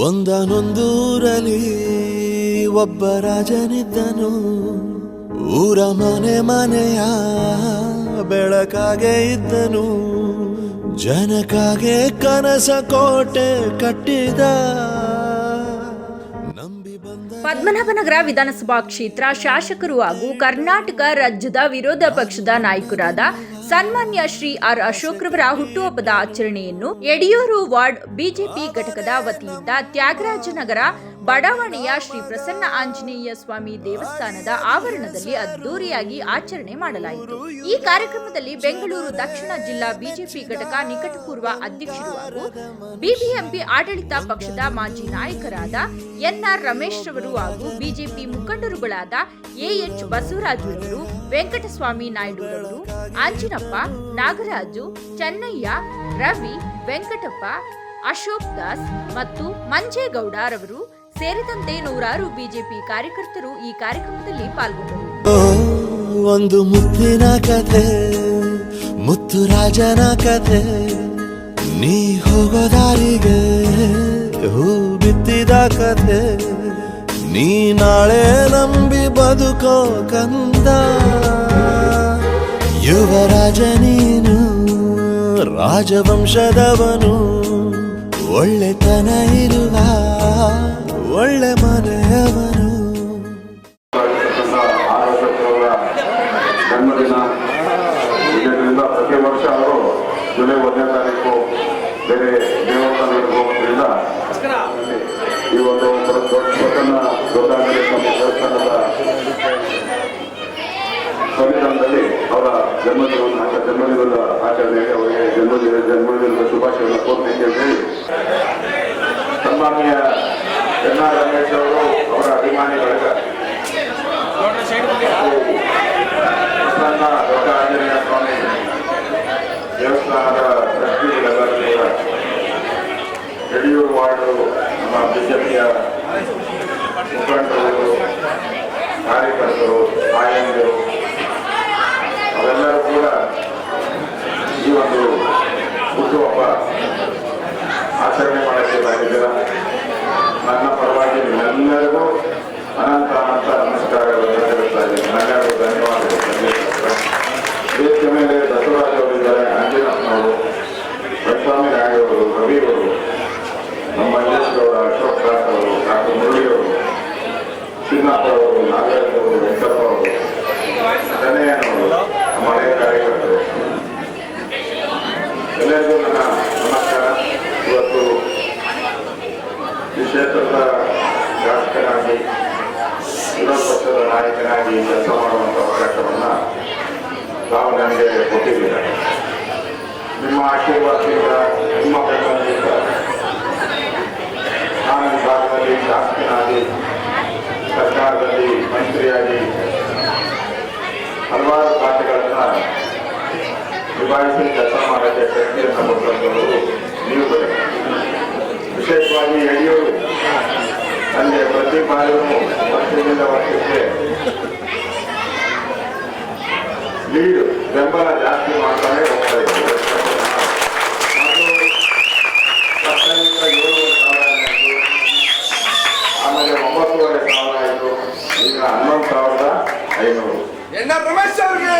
ಒಂದನೊಂದೂರಲ್ಲಿ ಒಬ್ಬ ರಾಜನಿದ್ದನು. ಊರ ಮನೆ ಮನೆಯ ಬೆಳಕಾಗೆ ಇದ್ದನು. ಜನಕಾಗೆ ಕನಸ ಕೋಟೆ ಕಟ್ಟಿದ. ಪದ್ಮನಾಭನಗರ ವಿಧಾನಸಭಾ ಕ್ಷೇತ್ರ ಶಾಸಕರು ಹಾಗೂ ಕರ್ನಾಟಕ ರಾಜ್ಯದ ವಿರೋಧ ಪಕ್ಷದ ನಾಯಕರಾದ ಸನ್ಮಾನ್ಯ ಶ್ರೀ ಆರ್ ಅಶೋಕ್ ರವರ ಹುಟ್ಟುಹಬ್ಬದ ಆಚರಣೆಯನ್ನು ಯಡಿಯೂರು ವಾರ್ಡ್ ಬಿಜೆಪಿ ಘಟಕದ ವತಿಯಿಂದ ತ್ಯಾಗರಾಜನಗರ ಬಡಾವಣೆಯ ಶ್ರೀ ಪ್ರಸನ್ನ ಆಂಜನೇಯ ಸ್ವಾಮಿ ದೇವಸ್ಥಾನದ ಆವರಣದಲ್ಲಿ ಅದ್ದೂರಿಯಾಗಿ ಆಚರಣೆ ಮಾಡಲಾಯಿತು. ಈ ಕಾರ್ಯಕ್ರಮದಲ್ಲಿ ಬೆಂಗಳೂರು ದಕ್ಷಿಣ ಜಿಲ್ಲಾ ಬಿಜೆಪಿ ಘಟಕ ನಿಕಟಪೂರ್ವ ಅಧ್ಯಕ್ಷರು ಹಾಗೂ ಬಿಬಿಎಂಪಿ ಆಡಳಿತ ಪಕ್ಷದ ಮಾಜಿ ನಾಯಕರಾದ ಎನ್ಆರ್ ರಮೇಶ್ ರವರು ಹಾಗೂ ಬಿಜೆಪಿ ಮುಖಂಡರುಗಳಾದ ಎಎಚ್ ಬಸವರಾಜ್ ರವರು, ವೆಂಕಟಸ್ವಾಮಿ ನಾಯ್ಡು ಅವರು ಆಂಜಿನಪ್ಪ, ನಾಗರಾಜು, ಚೆನ್ನಯ್ಯ, ರವಿ, ವೆಂಕಟಪ್ಪ, ಅಶೋಕ್ ದಾಸ್ ಮತ್ತು ಮಂಜೇಗೌಡ ರವರು ಸೇರಿದಂತೆ ನೂರಾರು ಬಿಜೆಪಿ ಕಾರ್ಯಕರ್ತರು ಈ ಕಾರ್ಯಕ್ರಮದಲ್ಲಿ ಪಾಲ್ಗೊಂಡರು. ಒಂದು ಮುತ್ತಿನ ಕಥೆ ಮುತ್ತು ರಾಜನ ಕಥೆ ನೀ ಹೋಗೋದಾರಿಗೆ ಹೂ ಬಿತ್ತಿದ ಕಥೆ ನೀ ನಾಳೆ ನಂಬಿ ಬದುಕೋ ಕಂದ. ಯುವರಾಜ ನೀನು, ರಾಜವಂಶದವನು, ಒಳ್ಳೆತನ ಇರುವ ಒಳ್ಳೆ ಅಶೋಕ್ರವರ ಜನ್ಮದಿನ. ಪ್ರತಿ ವರ್ಷ ಅವರು ಬೇರೆ ಒಂದು ದೊಡ್ಡ ನಮ್ಮ ಅವರ ಜನ್ಮದಿನವನ್ನು ಜನ್ಮದಿನದ ಆಚರಣೆಗೆ ಅವರಿಗೆ ಜನ್ಮದಿನ ಜನ್ಮದಿನದ ಶುಭಾಶಯವನ್ನು ಕೋರ್ಬೇಕು ಅಂತ ಹೇಳಿ ಸನ್ಮಾನ್ಯ ಎನ್ ಆರ್ ರಮೇಶ್ ಅವರು ಅವರ ಅಭಿಮಾನಿಗಳಿಗೆ ಪ್ರಸನ್ನ ದೊಡ್ಡ ಆಂಜನೇಯ ಸ್ವಾಮಿ ದೇವಸ್ಥಾನದ ಟ್ರಸ್ಟಿಗಳೆಲ್ಲರೂ ಕೂಡ ಯಡಿಯೂರು ವಾರ್ಡು ನಮ್ಮ ಬಿಜೆಪಿಯ ಮುಖಂಡರು, ಕಾರ್ಯಕರ್ತರು, ಆಯಂದರು, ಅವೆಲ್ಲರೂ ಕೂಡ ಈ ಒಂದು ಹುಟ್ಟುಹಬ್ಬ ಆಚರಣೆ ಮಾಡಕ್ಕೆ ಬಂದಿದ್ದೀರ ನನ್ನ ಪರವಾಗಿ ನಿಮ್ಮೆಲ್ಲರಿಗೂ ಅನಂತ ಅನಂತ ನಮಸ್ಕಾರಗಳನ್ನು ಹೇಳ್ತಾ ಇದ್ದೀನಿ ನನ್ನೆಲ್ಲರೂ ಧನ್ಯವಾದಗಳು. ವೇದಿಕೆ ಮೇಲೆ ಬಸವರಾಜ್ ಅವರಿದ್ದಾರೆ ಅಂಜನಪ್ಪನವರು ಬಸವಾಮಿ ನಾಯ್ಡು ಅವರು ಅವರು ನಮ್ಮ ಹಳೆಯ ಎಲ್ಲರಿಗೂ ನಮಸ್ಕಾರ ನಾಯಕನಾಗಿ ಕೆಲಸ ಮಾಡುವಂಥ ಅವಕಾಶವನ್ನು ತಾವು ನಿಮ್ಮ ಆಶೀರ್ವಾದದಿಂದ ನಿಮ್ಮ ಬೆಂಬಲದಿಂದ ನಾನು ಈ ಭಾಗದಲ್ಲಿ ಶಾಸಕನಾಗಿ ಸರ್ಕಾರದಲ್ಲಿ ಮಂತ್ರಿಯಾಗಿ ಹಲವಾರು ಖಾತೆಗಳನ್ನ ನಿಭಾಯಿಸಿ ಕೆಲಸ ಮಾಡೋಕ್ಕೆ ಶಕ್ತಿಯನ್ನು ಕೊಟ್ಟಂಥವರು ನೀವು ವಿಶೇಷವಾಗಿ ಯಡಿಯೂರು ನನಗೆ ಪ್ರತಿ ಬಾರಿಯೂ ವರ್ಷದಿಂದ ವರ್ಷಕ್ಕೆ ಲೀಡ್ ಬೆಂಬಲ ಜಾಸ್ತಿ ಮಾಡ್ತಾನೆ ಲಕ್ಷದ ಹನ್ನೊಂದು ಸಾವಿರದ ಐನೂರು. ರಮೇಶ್ ಅವ್ರಿಗೆ!